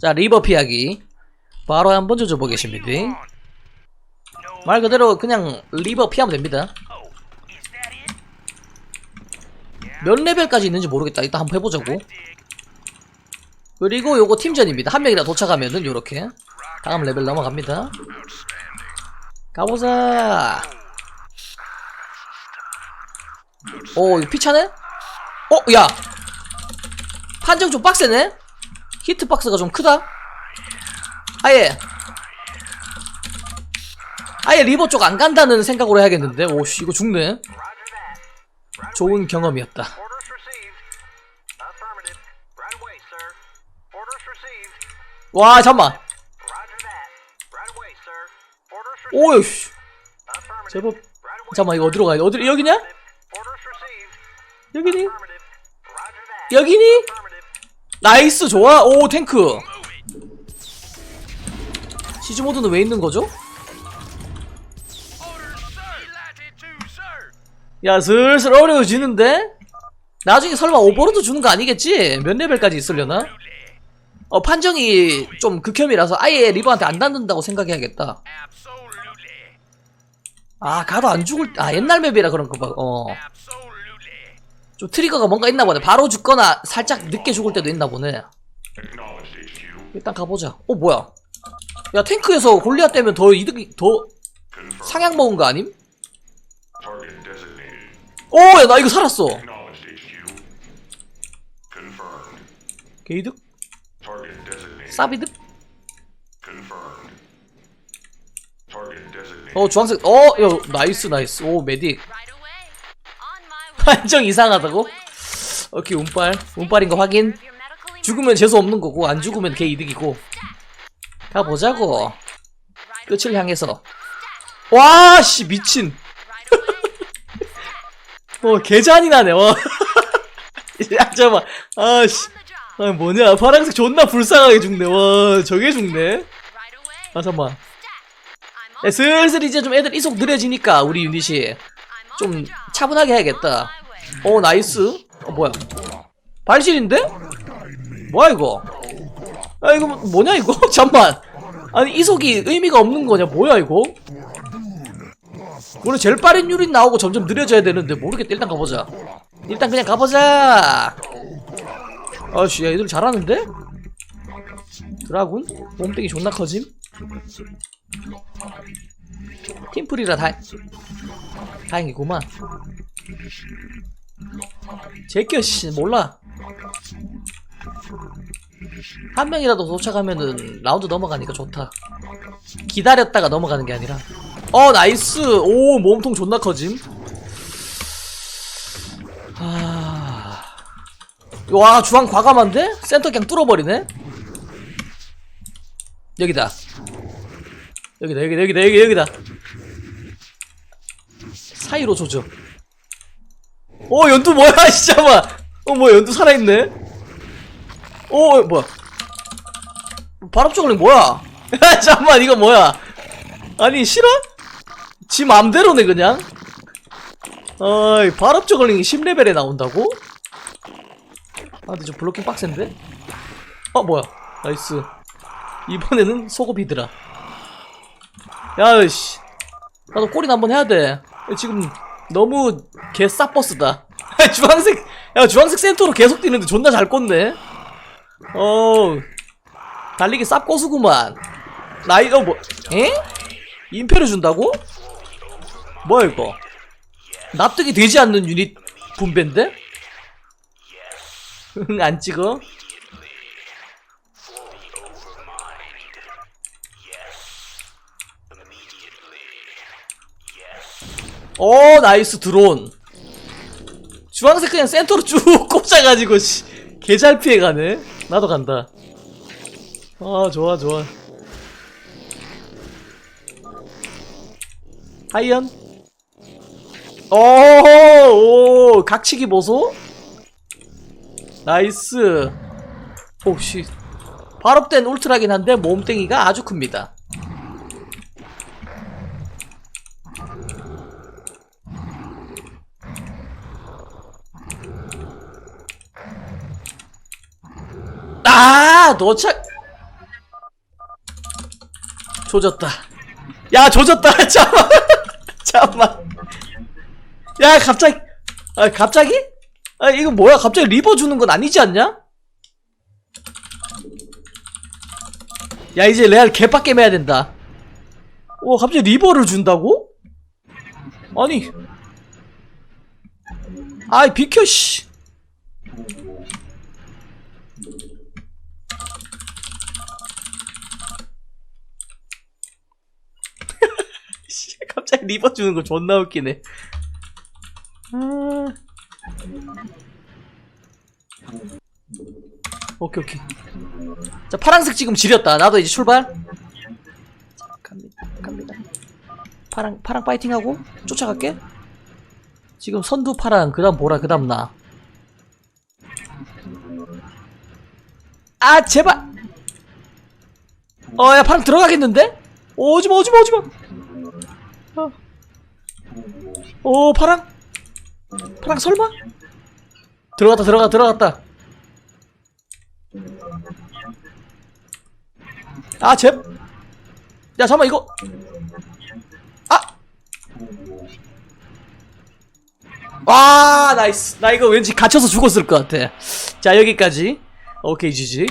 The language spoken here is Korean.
자 리버 피하기. 바로 한번 조져보겠습니다. 말 그대로 그냥 리버 피하면 됩니다. 몇 레벨까지 있는지 모르겠다. 이따 한번 해보자고. 그리고 요거 팀전입니다. 한 명이나 도착하면은 요렇게. 다음 레벨 넘어갑니다. 가보자. 오 이거 피차네? 어? 야! 판정 좀 빡세네? 히트박스가 좀 크다? 아예 아예 리버 쪽 안 간다는 생각으로 해야겠는데 오씨 이거 죽네 좋은 경험이었다. 와 잠만 Affirmative. 제법. 잠만 이거 어디로 가야 돼 어디 여기냐? 여기니? 여기니? 나이스 좋아 오 탱크 시즈 모드는 왜 있는 거죠? 야 슬슬 어려워지는데? 나중에 설마 오버로드 주는 거 아니겠지? 몇 레벨까지 있으려나? 어 판정이 좀 극혐이라서 아예 리버한테 안 닿는다고 생각해야겠다 아 가도 안 죽을 아 옛날 맵이라 그런 거봐 어 좀 트리거가 뭔가 있나 보네 바로 죽거나 살짝 늦게 죽을 때도 있나 보네 일단 가보자 어 뭐야 야 탱크에서 골리앗 되면 더 이득이 더 상향 먹은 거 아님? 오 야 나 이거 살았어. 게이득? Designated. 어 주황색 어 야 나이스 나이스 오 메딕 판정 이상하다고? 오케이 운빨 운빨인 거 확인 죽으면 재수 없는 거고 안 죽으면 걔 이득이고 가보자고 끝을 향해서 와씨 미친. 어 개잔이나네 와 야, 잠깐만 아씨. 아 뭐냐 파란색 존나 불쌍하게 죽네 와 저게 죽네. 아 잠깐만 on. 슬슬 이제 좀 애들 이속 느려지니까 우리 유닛이 좀. 차분하게 해야겠다 Way. 어 나이스 어 뭐야 발실인데? 뭐야 이거 아 이거 뭐냐 이거 잠만 아니 이속이 의미가 없는 거냐 뭐야 이거 원래 제일 빠른 유닛 나오고 점점 느려져야 되는데 모르겠다 일단 가보자 일단 그냥 가보자 아씨 야 얘들 잘하는데? 드라군? 몸뚱이 존나 커짐? 팀플이라 다 다행이구만 제껴 씨 몰라. 한 명이라도 도착하면은 라운드 넘어가니까 좋다. 기다렸다가 넘어가는 게 아니라. 어 나이스! 오 몸통 존나 커짐. 하... 와 주황 과감한데? 센터 그냥 뚫어버리네? 여기다. 여기다 여기다 여기다 여기 여기다. 사이로 조져 어 연두 뭐야 진짜만 어 뭐야 연두 살아있네? 어 뭐야. 바람초걸링 뭐야? 잠깐만 이거 뭐야? 아니 싫어? 지 맘대로네 그냥? 어이 바람초걸링이 10레벨에 나온다고? 아 근데 저 블로킹 빡센데? 어 뭐야. 나이스. 이번에는 소고비드라. 야이씨. 나도 꼬린 한번 해야 돼. 지금 너무 개 쌉버스다 주황색 야 주황색 센터로 계속 뛰는데 존나 잘 꽂네 어 달리기 쌉고수구만 나이 어뭐 에? 임페를 준다고? 뭐야 이거 납득이 되지 않는 유닛 분배인데? 응, 안 찍어? 오 나이스 드론. 주황색 그냥 센터로 쭉 꼽자가지고 씨, 개잘 피해가네. 나도 간다. 아 좋아 좋아. 하이언? 오오 각치기 보소? 나이스. 오씨. 발업된 울트라긴 한데 몸땡이가 아주 큽니다 아, 도착. 조졌다. 야, 조졌다. 잠깐만. 잠깐만. 야, 갑자기. 아, 갑자기? 아, 이거 뭐야? 갑자기 리버 주는 건 아니지 않냐? 야, 이제 레알 개빡겜 해야 된다. 오, 갑자기 리버를 준다고? 아니. 아이, 비켜, 씨. 씨, 갑자기 리버 주는 거 존나 웃기네. 아... 오케이 오케이. 자 파랑색 지금 지렸다. 나도 이제 출발. 자, 갑니다. 갑니다. 파랑 파랑 파이팅하고 쫓아갈게. 지금 선두 파랑 그다음 보라 그다음 나. 아 제발. 어야 파랑 들어가겠는데? 오, 오지마 오지마 오지마. 어. 오 파랑 파랑 설마? 들어갔다 들어갔다 들어갔다 아 잽? 야 잠깐만 이거 아! 와 나이스 나 이거 왠지 갇혀서 죽었을 것 같아 자 여기까지 오케이 지지